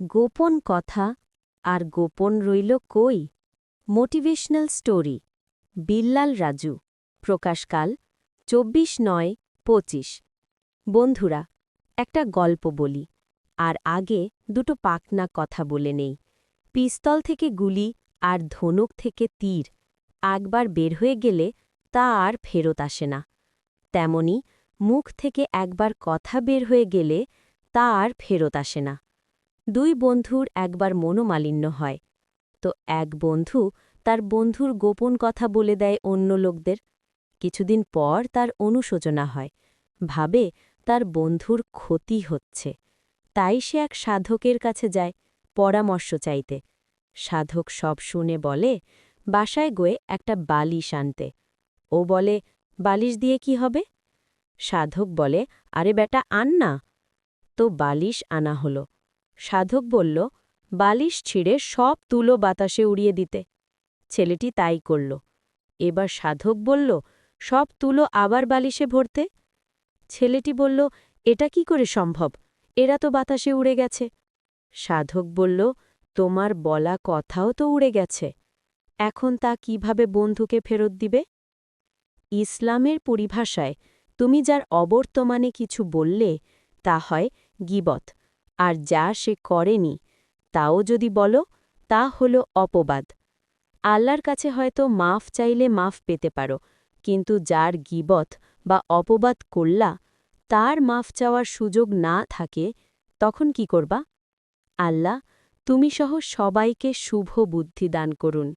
গোপন কথা আর গোপন রইল কই? মোটিভেশনাল স্টোরি, বিল্লাল রাজু প্রকাশকাল চব্বিশ নয়, পঁচিশ। বন্ধুরা, একটা গল্প বলি, আর আগে দুটো পাকনা কথা বলে নেই। পিস্তল থেকে গুলি আর ধনুক থেকে তীর, একবার বের হয়ে গেলে তা আর ফেরত আসে না। তেমনি মুখ থেকে একবার কথা বের হয়ে গেলে তা আর ফেরত আসে না। দুই বন্ধুর একবার মনোমালিন্য হয়। তো এক বন্ধু তার বন্ধুর গোপন কথা বলে দেয় অন্য লোকদের। কিছুদিন পর তার অনুশোচনা হয়। ভাবে তার বন্ধুর ক্ষতি হচ্ছে। তাই সে এক সাধকের কাছে যায় পরামর্শ চাইতে। সাধক সব শুনে বলে, বাসায় গয়ে একটা বালিশ আনতে। ও বলে, বালিশ দিয়ে কি হবে? সাধক বলে, আরে বেটা, আন না। তো বালিশ আনা হলো। সাধক বলল, বালিশ ছিঁড়ে সব তুলো বাতাসে উড়িয়ে দিতে। ছেলেটি তাই করল। এবার সাধক বলল, সব তুলো আবার বালিশে ভরতে? ছেলেটি বলল, এটা কি করে সম্ভব? এরা তো বাতাসে উড়ে গেছে। সাধক বলল, তোমার বলা কথাও তো উড়ে গেছে। এখন তা কীভাবে বন্ধুকে ফেরত দিবে? ইসলামের পরিভাষায়, তুমি যার অবর্তমানে কিছু বললে, তা হয় গিবত। আর যা সে করেনি, তাও যদি বলো, তা হল অপবাদ। আল্লাহর কাছে হয়তো মাফ চাইলে মাফ পেতে পারো, কিন্তু যার গিবত বা অপবাদ করলা, তার মাফ চাওয়ার সুযোগ না থাকে, তখন কি করবা? আল্লাহ, তুমি সহ সবাইকে শুভ বুদ্ধি দান করুন।